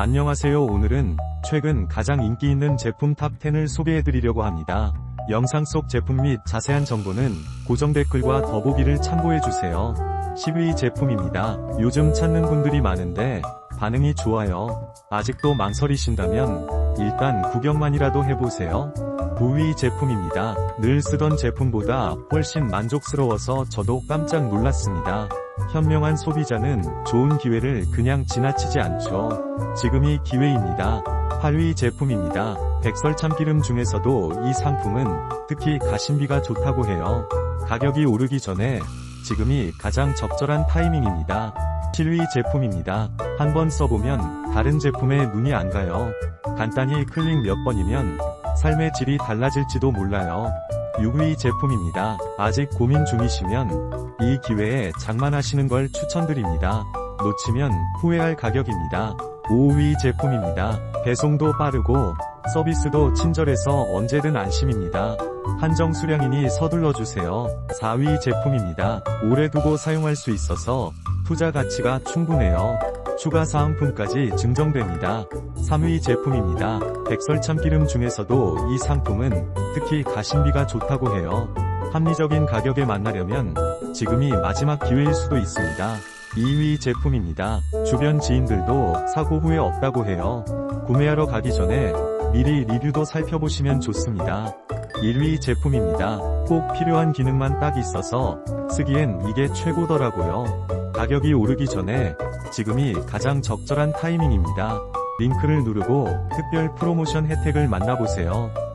안녕하세요 오늘은 최근 가장 인기 있는 제품 탑10을 소개해드리려고 합니다. 영상 속 제품 및 자세한 정보는 고정 댓글과 더보기를 참고해주세요. 10위 제품입니다. 요즘 찾는 분들이 많은데 반응이 좋아요. 아직도 망설이신다면 일단 구경만이라도 해보세요. 9위 제품입니다. 늘 쓰던 제품보다 훨씬 만족스러워서 저도 깜짝 놀랐습니다. 현명한 소비자는 좋은 기회를 그냥 지나치지 않죠. 지금이 기회입니다. 8위 제품입니다. 백설 참기름 중에서도 이 상품은 특히 가심비가 좋다고 해요. 가격이 오르기 전에 지금이 가장 적절한 타이밍입니다. 7위 제품입니다. 한번 써보면 다른 제품에 눈이 안 가요. 간단히 클릭 몇 번이면 삶의 질이 달라질지도 몰라요. 6위 제품입니다. 아직 고민 중이시면 이 기회에 장만하시는 걸 추천드립니다. 놓치면 후회할 가격입니다. 5위 제품입니다. 배송도 빠르고 서비스도 친절해서 언제든 안심입니다. 한정 수량이니 서둘러 주세요. 4위 제품입니다. 오래 두고 사용할 수 있어서 투자 가치가 충분해요. 추가 사은품까지 증정됩니다. 3위 제품입니다. 백설 참기름 중에서도 이 상품은 특히 가심비가 좋다고 해요. 합리적인 가격에 만나려면 지금이 마지막 기회일 수도 있습니다. 2위 제품입니다. 주변 지인들도 사고 후에 없다고 해요. 구매하러 가기 전에 미리 리뷰도 살펴보시면 좋습니다. 1위 제품입니다. 꼭 필요한 기능만 딱 있어서 쓰기엔 이게 최고더라고요. 가격이 오르기 전에 지금이 가장 적절한 타이밍입니다. 링크를 누르고 특별 프로모션 혜택을 만나보세요.